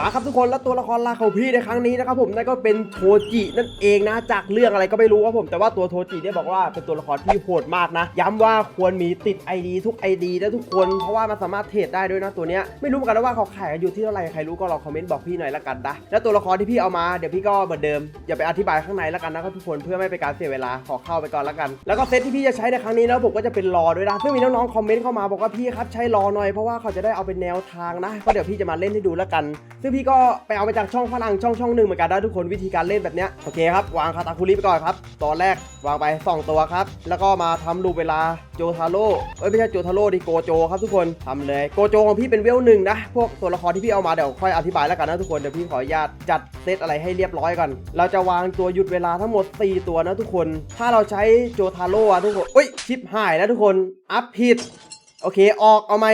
มาครับทุกคนแล้วตัวละครลักของพี่ในครั้งนี้นะครับผมนั่นก็เป็นโทจินั่นเองนะจากเรื่องอะไรก็ไม่รู้ครับผมแต่ว่าตัวโทจิเนี่ยบอกว่าเป็นตัวละครที่โหดมากนะ ย้ำว่าควรมีติด ID ทุก ID นะทุกคนเพราะว่ามันสามารถเทรดได้ด้วยนะตัวเนี้ยไม่รู้เหมือนกันนะว่าเขาขายกันอยู่ที่เท่าไหร่ใครรู้ก็ลองคอมเมนต์บอกพี่หน่อยละกันนะแล้วตัวละครที่พี่เอามาเดี๋ยวพี่ก็เหมือนเดิมอย่าไปอธิบายข้างในละกันนะครับทุกคนเพื่อไม่เป็นการเสียเวลาขอเข้าไปก่อนละกัน แล้วก็เซตที่พี่จะใช้ในครั้งนี้นะผมก็จะเป็นรอด้วยนะซึ่งมีน้องๆคอมเมนต์เข้ามาบอกว่าพี่ครับใช้รอหน่อยเพราะว่าเขาจะได้เอาเป็นแนวทางนะก็เดี๋ยวพี่จะมาเล่นให้ดูละกันซึ่งพี่ก็ไปเอามาจากช่องฝรั่งช่องช่องหนึ่งเหมือนกันนะทุกคนวิธีการเล่นแบบเนี้ยโอเคครับวางคาตาคุริไปก่อนครับตอนแรกวางไปสองตัวครับ แล้วก็มาทำรูปเวลาโจทาโร่เอ้ยไม่ใช่โจทาโร่ดิโกโจครับทุกคนทำเลยโกโจของพี่เป็นเวลหนึ่งนะพวกตัวละครที่พี่เอามาเดี๋ยวค่อยอธิบายแล้วกันนะทุกคนเดี๋ยวพี่ขออนุญาตจัดเซตอะไรให้เรียบร้อยก่อนเราจะวางตัวหยุดเวลาทั้งหมด 4 ตัวนะทุกคน ถ้าเราใช้โจทาโร่อะทุกคนเอ้ยชิปหายแล้วทุกคนอัพผิดโอเคออกเอาไหม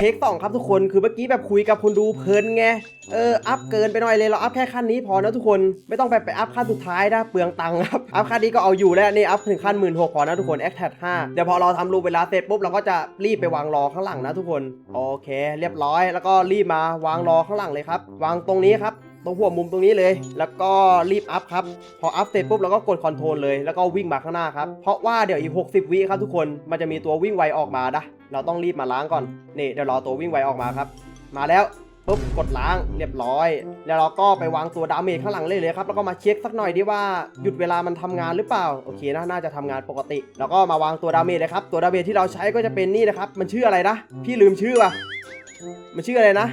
เทคสองครับทุกคนคือเมื่อกี้แบบคุยกับคนดูเพลินไงเอออัพเกินไปหน่อยเลยเราอัพแค่ขั้นนี้พอนะทุกคนไม่ต้องไปไปอัพขั้นสุดท้ายนะเปลืองตังค์ครับอัพขั้นนี้ก็เอาอยู่แล้วนี่อัพถึงขั้นหมื่นหกพอนะทุกคนแอคแท็ห้าเดี๋ยวพอเราทำรูปเวลาเสร็จปุ๊บเราก็จะรีบไปวางรอข้างหลังนะทุกคนโอเค เรียบร้อย แล้วก็รีบมาวางรอข้างหลังเลยครับ วางตรงนี้ครับ รงหัวมุมตรงนี้เลย แล้วก็รีบอัพครับ พออัพเสร็จปุ๊บเราก็กดคอนโทรลเลย แล้วก็วิ่งมาข้างหน้าครับ เพราะว่าเดี๋ยวอีก 60 วิครับทุกคน มันจะมีตัววิ่งไวออกมานะเราต้องรีบมาล้างก่อน นี่เดี๋ยวรอตัววิ่งไวออกมาครับ มาแล้วปุ๊บกดล้างเรียบร้อย แล้วเราก็ไปวางตัวดาเมจข้างหลังเลยเลยครับ แล้วก็มาเช็คสักหน่อยดิว่าหยุดเวลามันทำงานหรือเปล่า โอเคนะน่าจะทำงานปกติ แล้วก็มาวางตัวดาเมจเลยครับ ตัวดาเมจที่เราใช้ก็จะเป็นนี่นะครับ มันชื่ออะไรนะ พี่ลืมชื่อว่ะ มันชื่ออะไรนะ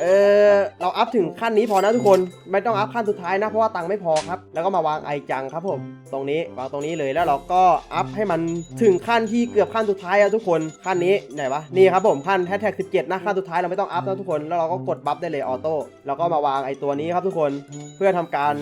เออเราอัพถึงขั้นนี้พอนะทุกคนไม่ต้องอัพขั้นสุดท้ายนะเพราะว่าตังค์ไม่พอครับ แล้วก็มาวางไอจังครับผม ตรงนี้วางตรงนี้เลยแล้วเราก็อัพให้มันถึงขั้นที่เกือบขั้นสุดท้ายอะทุกคนขั้นนี้ไหนวะนี่ครับผมขั้นแฮชแท็ก17นะขั้นสุดท้ายเราไม่ต้องอัพนะทุกคนแล้วเราก็กดบัฟได้เลยออโต้แล้วก็มาวางไอตัวนี้ครับทุกคนเพื่อทำการ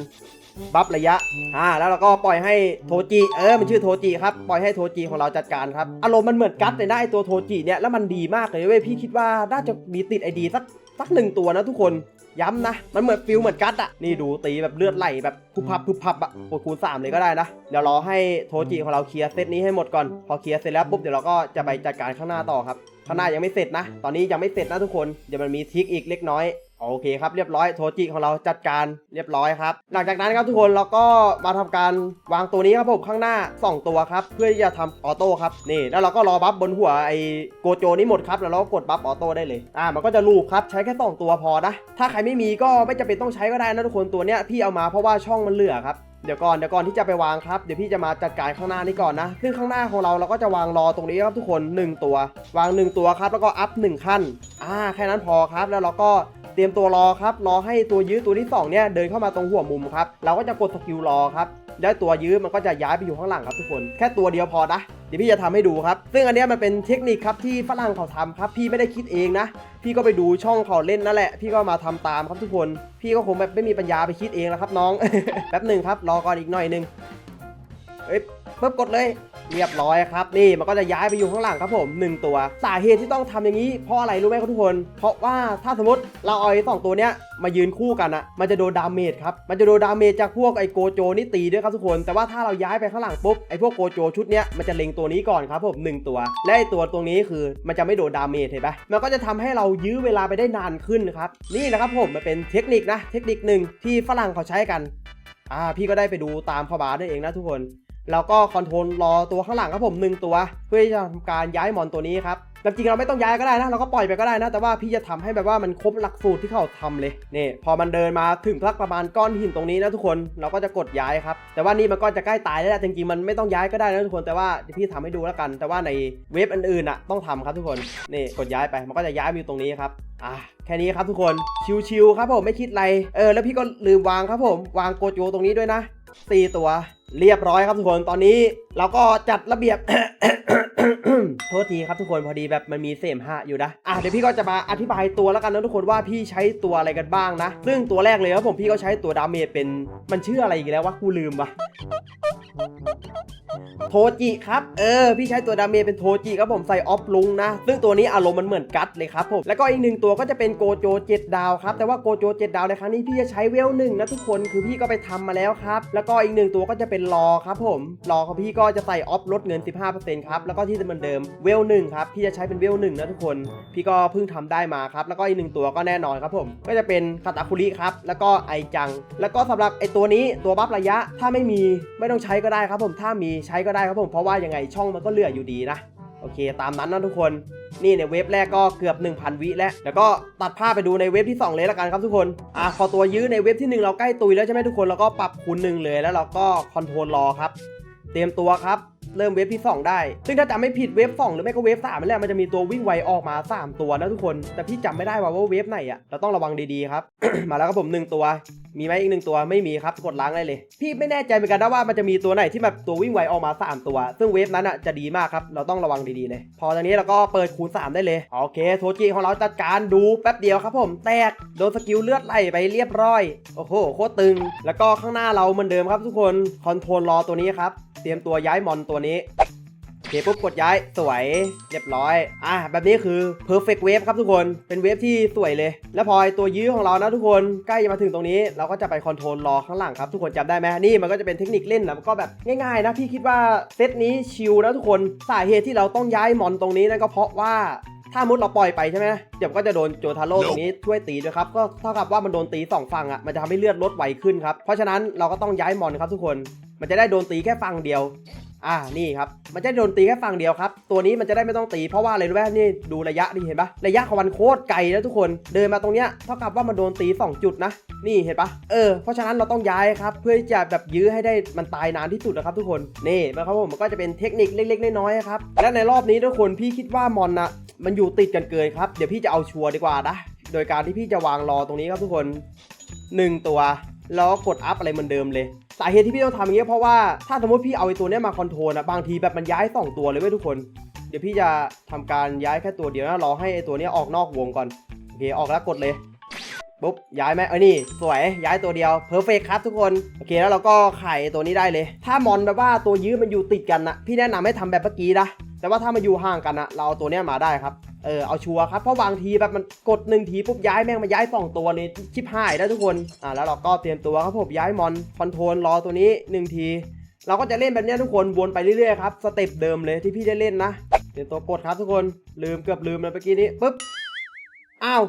บัฟระยะ อ่า แล้วเราก็ปล่อยให้โทจิ เออ มันชื่อโทจิครับ ปล่อยให้โทจิของเราจัดการครับ อารมณ์มันเหมือนกัดเลยนะไอตัวโทจิเนี่ย แล้วมันดีมากเลยเว้ย พี่คิดว่าน่าจะมีติดไอดีสักสักหนึ่งตัวนะทุกคนย้ำนะ มันเหมือนฟิลเหมือนกัดอะนี่ดูตีแบบเลือดไหลแบบพุบพับพุบพับอะกดคูณ3เลยก็ได้นะ เดี๋ยวรอให้โทจิของเราเคลียร์เซตนี้ให้หมดก่อน พอเคลียร์เสร็จแล้วปุ๊บเดี๋ยวเราก็จะไปจัดการข้างหน้าต่อครับ ข้างหน้ายังไม่เสร็จนะ ตอนนี้ยังไม่เสร็จนะทุกคน เดี๋ยวมันมีทริกอีกเล็กน้อย โอเคครับเรียบร้อยโทจิของเราจัดการเรียบร้อยครับ หลังจากนั้นครับทุกคนเราก็มาทำการวางตัวนี้ครับผมข้างหน้า 2 ตัวครับ เพื่อที่จะทำออโต้ครับนี่แล้วเราก็รอบัฟบนหัวไอโกโจนี้หมดครับแล้วเราก็กดบัฟออโต้ได้เลยอ่ามันก็จะลูปครับใช้แค่2ตัวพอนะถ้าใครไม่มีก็ไม่จำเป็นต้องใช้ก็ได้นะทุกคนตัวเนี้ยพี่เอามาเพราะว่าช่องมันเหลือครับเดี๋ยวก่อนเดี๋ยวก่อนที่จะไปวางครับเดี๋ยวพี่จะมาจัดการข้างหน้านี้ก่อนนะซึ่งข้างหน้าของเราเราก็จะวางรอตรงนี้ครับทุกคน 1 ตัว วาง 1 ตัวครับแล้วก็อัพ1ขั้นอ่าแค่นั้นพอครับแล้วเราก็ เตรียมตัวรอครับ รอให้ตัวยื้อตัวที่สองเนี่ยเดินเข้ามาตรงหัวมุมครับ เราก็จะกดสกิลรอครับแล้วตัวยื้อมันก็จะย้ายไปอยู่ข้างหลังครับทุกคน แค่ตัวเดียวพอนะ เดี๋ยวพี่จะทำให้ดูครับ ซึ่งอันนี้มันเป็นเทคนิคครับที่ฝรั่งเขาทำครับ พี่ไม่ได้คิดเองนะ พี่ก็ไปดูช่องเขาเล่นนั่นแหละ พี่ก็มาทำตามครับทุกคน พี่ก็คงแบบไม่มีปัญญาไปคิดเองแล้วครับน้อง แป๊บหนึ่งครับ รอก่อนอีกหน่อยหนึ่งเอ้ยปุ๊บกดเลย เรียบร้อยครับนี่มันก็จะย้ายไปอยู่ข้างหลังครับผมหนึ่งตัว สาเหตุที่ต้องทำอย่างนี้เพราะอะไรรู้ไหมครับทุกคน เพราะว่าถ้าสมมติเราเอาไอ้สองตัวเนี้ยมายืนคู่กันอะมันจะโดนดาเมจครับมันจะโดนดาเมจจากพวกไอ้โกโจนี่ตีด้วยครับทุกคนแต่ว่าถ้าเราย้ายไปข้างหลังปุ๊บไอ้พวกโกโจชุดเนี้ยมันจะเล็งตัวนี้ก่อนครับผมหนึ่งตัว และไอ้ตัวตรงนี้คือมันจะไม่โดนดาเมจเห็นปะมันก็จะทำให้เรายื้อเวลาไปได้นานขึ้นครับนี่นะครับผมมันเป็นเทคนิคนะเทคนิคหนึ่งที่ฝรั่งเขาใช้กันอ่าพี่ก็ได้ไปดูตามขบาร์นั่นเองนะทุกคน แล้วก็คอนโทรลรอตัวข้างหลังครับผมหนึ่งตัว เพื่อที่จะทำการย้ายมอนตัวนี้ครับแต่จริงเราไม่ต้องย้ายก็ได้นะเราก็ปล่อยไปก็ได้นะ แต่ว่าพี่จะทำให้แบบว่ามันครบหลักสูตรที่เขาทำเลยนี่พอมันเดินมาถึงสักประมาณก้อนหินตรงนี้นะทุกคนเราก็จะกดย้ายครับแต่ว่านี่มันก็จะใกล้ตายแล้วแหละจริงๆมันไม่ต้องย้ายก็ได้นะทุกคนแต่ว่าพี่ทำให้ดูแล้วกัน แต่ว่าในเว็บอื่นๆอะต้องทำครับทุกคนนี่กดย้ายไปมันก็จะย้ายมาอยู่ตรงนี้ครับอะแค่นี้ครับทุกคนชิวๆครับผมไม่คิดอะไรเออแล้วพี่ก็ลืมวางครับผม วางโกโจตรงนี้ด้วยนะสี่ตัว เรียบร้อยครับทุกคนตอนนี้เราก็จัดระเบียบ โทษทีครับทุกคนพอดีแบบมันมีเสมหะอยู่นะอะเดี๋ยวพี่ก็จะมาอธิบายตัวแล้วกันนะทุกคนว่าพี่ใช้ตัวอะไรกันบ้างนะ ซึ่งตัวแรกเลยครับผมพี่ก็ใช้ตัวดาเมจเป็นมันชื่ออะไรอีกแล้ววะกูลืมวะ โทจิครับ เออ พี่ใช้ตัวดาเมจเป็นโทจิครับผมใส่ออฟลุงนะ ซึ่งตัวนี้อารมณ์มันเหมือนกัดเลยครับผม แล้วก็อีกหนึ่งตัวก็จะเป็นโกโจ7ดาวครับ แต่ว่าโกโจ7ดาวในครั้งนี้พี่จะใช้เวลหนึ่งนะทุกคน คือพี่ก็ไปทำมาแล้วครับ แล้วก็อีกหนึ่งตัวก็จะเป็นรอครับผม รอของพี่ก็จะใส่ออฟลดเงิน 15%ครับ แล้วก็ที่เหมือนเดิมเวลหนึ่งครับ พี่จะใช้เป็นเวลหนึ่งนะทุกคน พี่ก็เพิ่งทำได้มาครับ แล้วก็อีกหนึ่งตัวก็แน่นอนครับผม ก็จะเป็นคาตาคุริครับ แล้วก็ไอจัง แล้วก็สำหรับไอตัวนี้ตัวบัฟระยะ ถ้าไม่มีไม่ต้องใช้ก็ได้ครับผม ถ้ามีใช้ก็ได้ครับผมเพราะว่ายังไงช่องมันก็เหลืออยู่ดีนะโอเค ตามนั้นนะทุกคนนี่ในเว็บแรกก็เกือบ 1,000 วิแล้วแล้วก็ตัดภาพไปดูในเว็บที่ 2 เลยละกันครับทุกคนอะพอตัวยื้อในเว็บที่ 1 เราใกล้ตุยแล้วใช่ไหมทุกคนเราก็ปรับคูณหนึ่งเลยแล้วเราก็คอนโทรลรอครับ เตรียมตัวครับ เริ่มเว็บที่ 2 ได้ ซึ่งถ้าจำไม่ผิดเว็บ2หรือไม่ก็เว็บ3นั่นแหละมันจะมีตัววิ่งไวออกมา 3 ตัวนะทุกคน แต่พี่จำไม่ได้ว่าว่าเว็บไหนอะเราต้องระวังดีๆครับ มาแล้วครับผมหนึ่งตัว มีไหมอีกหนึ่งตัวไม่มีครับกดล้างได้เลย พี่ไม่แน่ใจเหมือนกันนะว่ามันจะมีตัวไหนที่แบบตัววิ่งไวออกมา 3 ตัว ซึ่งเว็บนั้นอะจะดีมากครับเราต้องระวังดีๆเลย พอตอนนี้เราก็เปิดคูณ 3 ได้เลยโอเคโทจิของเราจัดการดูแป๊บเดียวครับผมแตกโดนสกิลเลือดไหลไปเรียบร้อยโอ้โหโคตรตึง แล้วก็ข้างหน้าเราเหมือนเดิมครับทุกคนคอนโทรลรอตัวนี้ครับ เตรียมตัวย้ายมอนตัวนี้โอเคปุ๊บกดย้ายสวยเรียบร้อย อะแบบนี้คือ perfect wave ครับทุกคน เป็นเวฟที่สวยเลย แล้วพอไอ้ตัวยื้อของเรานะทุกคนใกล้จะมาถึงตรงนี้ เราก็จะไปคอนโทรลรอข้างหลังครับทุกคนจำได้ไหมนี่มันก็จะเป็นเทคนิคเล่นแล้วก็แบบง่ายๆนะพี่คิดว่าเซตนี้ชิลนะทุกคนสาเหตุที่เราต้องย้ายมอนตรงนี้นั่นก็เพราะว่า ถ้ามุดเราปล่อยไปใช่ไหมเดี๋ยวก็จะโดนโจทาโร่ตรงนี้ช่วยตีด้วยครับ ก็เท่ากับว่ามันโดนตีสองฝั่งอะ มันจะทำให้เลือดลดไวขึ้นครับ เพราะฉะนั้นเราก็ต้องย้ายมอนครับทุกคน มันจะได้โดนตีแค่ฝั่งเดียว อ่า นี่ครับ มันจะโดนตีแค่ฝั่งเดียวครับ ตัวนี้มันจะได้ไม่ต้องตี เพราะว่าอะไรรู้ไหมนี่ดูระยะนี่เห็นปะระยะของมันโคตรไกลแล้วทุกคน เดินมาตรงเนี้ย เท่ากับว่ามันโดนตี 2 จุดนะ นี่เห็นปะเออ เพราะฉะนั้นเราต้องย้ายครับ เพื่อที่จะแบบยื้อให้ได้มันตายนานที่สุดนะครับทุกคน นี่นะครับผมมันก็จะเป็นเทคนิคเล็กๆน้อยๆครับ และในรอบนี้ทุกคนพี่คิดว่ามอนนะ มันอยู่ติดกันเกินครับ เดี๋ยวพี่จะเอาชัวร์ดีกว่านะ โดยการที่พี่จะวางรอตรงนี้ครับทุกคน 1 ตัว แล้วก็กดอัพอะไรเหมือนเดิมเลย สาเหตุที่พี่ต้องทำอย่างเงี้ยเพราะว่าถ้าสมมติพี่เอาไอ้ตัวเนี้ยมาคอนโทรลนะบางทีแบบมันย้าย 2 ตัวเลยเว้ยทุกคน เดี๋ยวพี่จะทำการย้ายแค่ตัวเดียวนะรอให้ไอ้ตัวเนี้ยออกนอกวงก่อน โอเคออกแล้วกดเลย ปุ๊บย้ายไหมเออนี่สวยย้ายตัวเดียวเพอร์เฟกครับทุกคน โอเคแล้วเราก็ไขตัวนี้ได้เลย ถ้ามอนแบบว่าตัวยื้อมันอยู่ติดกันนะพี่แนะนำให้ทำแบบเมื่อกี้นะ แต่ว่าถ้ามาอยู่ห่างกันนะเราเอาตัวเนี้ยมาได้ครับ เออเอาชัวร์ครับ เพราะบางทีแบบมันกดหนึ่งทีปุ๊บย้ายแม่งมาย้ายสองตัวเลยชิบหายได้ทุกคน อ่าแล้วเราก็เตรียมตัวครับผมย้ายมอนคอนโทรลรอตัวนี้หนึ่งที เราก็จะเล่นแบบนี้ทุกคนวนไปเรื่อยๆครับสเต็ปเดิมเลยที่พี่ได้เล่นนะเตรียมตัวกดครับทุกคนลืมเกือบลืมเลยเมื่อกี้นี้ปุ๊บอ้าว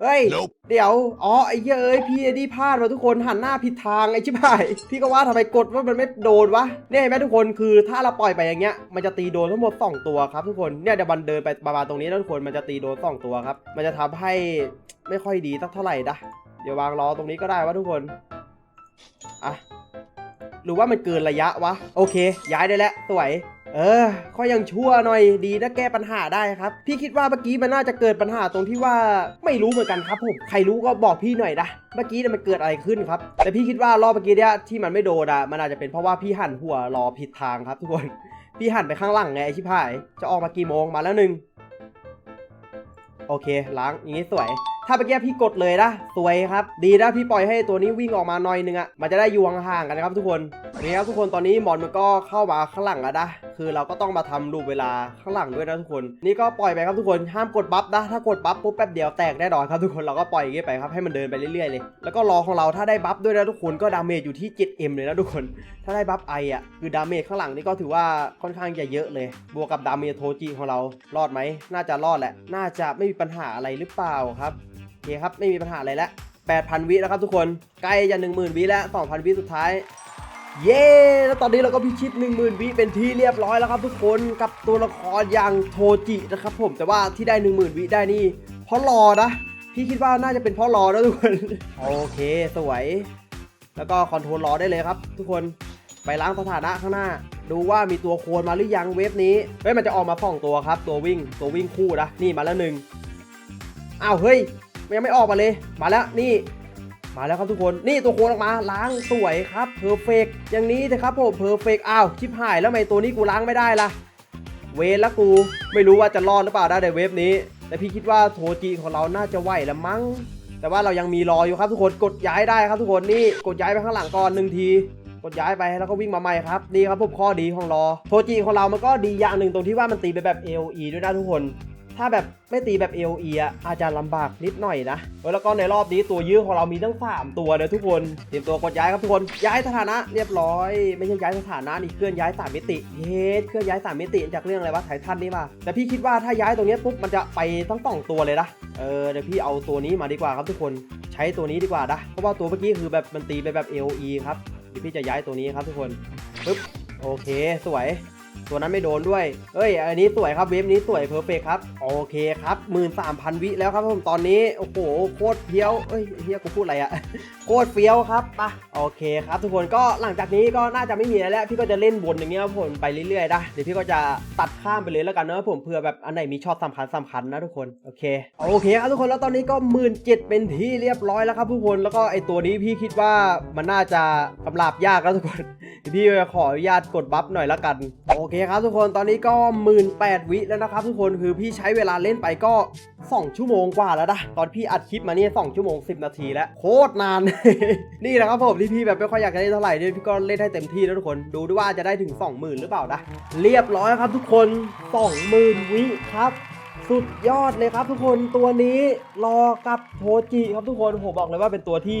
เฮ้ย Nope เดี๋ยว อ๋อ ไอ้เหี้ยเอ้ย พี่ไอ้นี่พลาดมาทุกคน หันหน้าผิดทางไอ้ชิบหาย พี่ก็ว่าทำไมกดว่ามันไม่โดนวะ เนี่ยเห็นไหมทุกคน คือถ้าเราปล่อยไปอย่างเงี้ย มันจะตีโดนทั้งหมด2ตัวครับทุกคน เนี่ยเดี๋ยวมันเดินไปประมาณตรงนี้แล้วทุกคน มันจะตีโดน2ตัวครับ มันจะทำให้ไม่ค่อยดีสักเท่าไหร่นะ เดี๋ยววางล้อตรงนี้ก็ได้วะทุกคน อะ หรือว่ามันเกินระยะวะ โอเค ย้ายได้แล้วสวย เออข้อยังชั่วหน่อยดีนะแก้ปัญหาได้ครับ พี่คิดว่าเมื่อกี้มันน่าจะเกิดปัญหาตรงที่ว่าไม่รู้เหมือนกันครับผมใครรู้ก็บอกพี่หน่อยนะเมื่อกี้เนี่ยมันเกิดอะไรขึ้นครับ แต่พี่คิดว่ารอบเมื่อกี้เนี่ยที่มันไม่โดนอะมันอาจจะเป็นเพราะว่าพี่หันหัวรอผิดทางครับทุกคนพี่หันไปข้างหลังไงไอชิพายจะออกมากี่โมงมาแล้วหนึ่งโอเคล้างอย่างนี้สวย ถ้าเมื่อกี้พี่กดเลยนะสวยครับ ดีนะพี่ปล่อยให้ตัวนี้วิ่งออกมาหน่อยนึงอะ่ะมันจะได้อยู่ห่างๆกันนะครับทุกคนนี่ครับทุกคนตอนนี้หมอนมันก็เข้ามาข้างหลังแล้วนะคือเราก็ต้องมาทำรูปเวลาข้างหลังด้วยนะทุกคน นี่ก็ปล่อยไปครับทุกคนห้ามกดบัฟนะถ้ากดบัฟปุ๊บแป๊บเดียวแตกแน่นอนครับทุกคนเราก็ปล่อยอย่างนี้ไปครับให้มันเดินไปเรื่อยๆเลยแล้วก็รอของเราถ้าได้บัฟด้วยนะทุกคนก็ดาเมจอยู่ที่ 7M เลยนะทุกคน ถ้าได้บัฟไออะคือดาเมจข้างหลังนี่ก็ถือว่าค่อนข้างจะเยอะเลย บวกกับดาเมจโทจิของเรารอดไหมน่าจะรอดแหละ น่าจะไม่มีปัญหาอะไรหรือเปล่าครับโอเคครับไม่มีปัญหาอะไรแล้ว8,000 วิแล้วครับทุกคนใกล้จะ10,000 วิแล้ว 2,000 วิสุดท้าย เย้ แล้วตอนนี้เราก็พิชิต 10,000วิเป็นที่เรียบร้อยแล้วครับทุกคน กับตัวละครอย่างโทจินะครับผม แต่ว่าที่ได้ 10,000วิได้นี่ เพราะรอนะ พี่คิดว่าน่าจะเป็นเพราะรอนะทุกคน โอเค สวย แล้วก็คอนโทรลรอได้เลยครับ ทุกคน ไปล้างสถานะข้างหน้า ดูว่ามีตัวโคนมาหรือยังเวฟนี้ เฮ้ย มันจะออกมาสองตัวครับ ตัววิ่ง ตัววิ่งคู่นะ นี่มาแล้วหนึ่งอ้าว เฮ้ย ยังไม่ออกมาเลย มาแล้ว นี่ มาแล้วครับทุกคน นี่ตัวโคนออกมาล้างสวยครับเพอร์เฟกอย่างนี้นะครับผมเพอร์เฟกอ้าวชิบหายแล้วทำไมตัวนี้กูล้างไม่ได้ล่ะ เวรล้วกูไม่รู้ว่าจะรอดหรือเปล่าได้ในเวฟนี้ แต่พี่คิดว่าโทจิของเราน่าจะไหวแล้วมั้ง แต่ว่าเรายังมีรออยู่ครับทุกคนกดย้ายได้ครับทุกคนนี่กดย้ายไปข้างหลังก่อนหนึ่งทีกดย้ายไปแล้วก็วิ่งมาใหม่ครับดีครับผมข้อดีของรอโทจิของเรามันก็ดีอย่างหนึ่งตรงที่ว่ามันตีไปแบบ AOE ด้วยนะทุกคน ถ้าแบบไม่ตีแบบ AOE อะอาจจะลำบากนิดหน่อยนะ แล้วก็ในรอบนี้ตัวยื้อของเรามีทั้ง 3 ตัวเลยทุกคนเตรียมตัวกดย้ายครับทุกคน ย้ายสถานะเรียบร้อย ไม่ใช่ย้ายสถานะนี่เคลื่อนย้ายสามมิติเฮ็ดเคลื่อนย้ายสามมิติจากเรื่องอะไรวะไททันนี่มาแต่พี่คิดว่าถ้าย้ายตรงนี้ปุ๊บมันจะไปทั้งสองตัวเลยนะเออเดี๋ยวพี่เอาตัวนี้มาดีกว่าครับทุกคนใช้ตัวนี้ดีกว่านะเพราะว่าตัวเมื่อกี้คือแบบมันตีไปแบบ AOE ครับเดี๋ยวพี่จะย้ายตัวนี้ครับทุกคนปึ๊บโอเค สวย ตัวนั้นไม่โดนด้วย เอ้ย อันนี้สวยครับเวฟนี้สวยเพอร์เฟกครับ โอเคครับ13,000วิแล้วครับผมตอนนี้ โอ้โห โคตรเพี้ยว เอ้ยเฮียกูพูดอะไรอะโคตรเฟี้ยวครับปะโอเคครับ ทุกคนก็หลังจากนี้ก็น่าจะไม่มีอะไรแล้วพี่ก็จะเล่นวนอย่างเงี้ยผมไปเรื่อยๆนะเดี๋ยวพี่ก็จะตัดข้ามไปเลยแล้วกันนะผมเผื่อแบบอันไหนมีช็อตสำคัญสำคัญนะทุกคนโอเคโอเคครับทุกคนแล้วตอนนี้ก็หมื่นเจ็ดเป็นที่เรียบร้อยแล้วครับทุกคนแล้วก็ไอตัวนี้พี่คิดว่ามันน่าจะกำราบยากแล้วทุกคน พี่ขออนุญาตกดบัฟหน่อยละกัน โอเคครับทุกคนตอนนี้ก็หมื่นแปดวิแล้วนะครับทุกคนคือพี่ใช้เวลาเล่นไปก็ 2 ชั่วโมงกว่าแล้วนะตอนพี่อัดคลิปมาเนี่ย2ชั่วโมง 10 นาทีแล้วโคตรนาน นี่แหละครับผมที่พี่แบบไม่ค่อยอยากจะเล่นเท่าไหร่เนี่ยพี่ก็เล่นให้เต็มที่แล้วทุกคนดูด้วยว่าจะได้ถึง 20,000 หรือเปล่านะเรียบร้อยครับทุกคน 20,000 วิครับสุดยอดเลยครับทุกคนตัวนี้รอกับโทจิครับทุกคนผมบอกเลยว่าเป็นตัวที่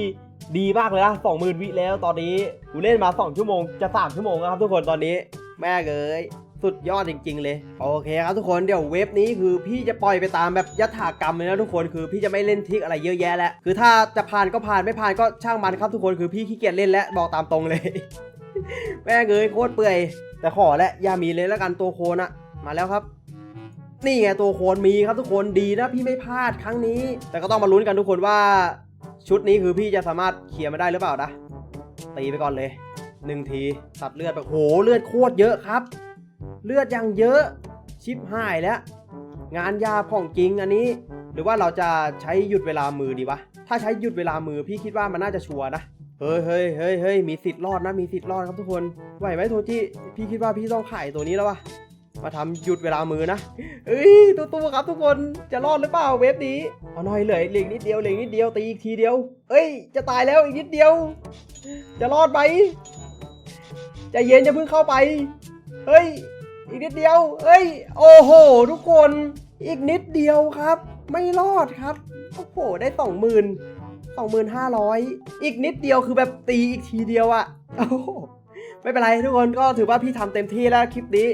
ดีมากเลยนะ20,000วิแล้วตอนนี้กูเล่นมา 2 ชั่วโมงจะ 3 ชั่วโมงแล้วครับทุกคนตอนนี้ แม่เอ้ยสุดยอดจริง ๆ เลย โอเคครับทุกคนเดี๋ยวเว็บนี้คือพี่จะปล่อยไปตามแบบยถากรรมเลยนะทุกคนคือพี่จะไม่เล่นทิกอะไรเยอะแยะแล้วคือถ้าจะผ่านก็ผ่านไม่ผ่านก็ช่างมันครับทุกคนคือพี่ขี้เกียจเล่นแล้วบอกตามตรงเลย แม่เอ้ยโคตรเปื่อยแต่ขอและอย่ามีเลยแล้วกันตัวโคนอะมาแล้วครับนี่ไงตัวโคนมีครับทุกคนดีนะพี่ไม่พลาดครั้งนี้ แต่ก็ต้องมาลุ้นกันทุกคนว่า ชุดนี้คือพี่จะสามารถเคลียร์มาได้หรือเปล่านะ ตีไปก่อนเลยหนึ่งทีตัดเลือดไปโหเลือดโคตรเยอะครับ เลือดยังเยอะชิปหายแล้ว งานยาผ่องจริงอันนี้ หรือว่าเราจะใช้หยุดเวลามือดีวะถ้าใช้หยุดเวลามือพี่คิดว่ามันน่าจะชัวร์นะเฮ้ยเฮ้ยเฮ้ยเฮ้ยมีสิทธิ์รอดนะมีสิทธิ์รอดครับทุกคนไหวไหมโทจิพี่คิดว่าพี่ต้องขายตัวนี้แล้ววะ มาทำหยุดเวลามือนะเอ้ยตัวตัวครับทุกคนจะรอดหรือเปล่าเวฟนี้เอาหน่อยเหลยเหลืออีกนิดเดียวเหลืออีกนิดเดียวตีอีกทีเดียว เอ้ย จะตายแล้วอีกนิดเดียว จะรอดไหมใจเย็นจะเพิ่งเข้าไป เฮ้ย อีกนิดเดียว เฮ้ย โอ้โห ทุกคน อีกนิดเดียวครับ ไม่รอดครับ โอ้โห ได้สองหมื่นสองหมื่นห้าร้อยอีกนิดเดียวคือแบบตีอีกทีเดียวอะโอ้ไม่เป็นไรทุกคนก็ถือว่าพี่ทำเต็มที่แล้วคลิปนี้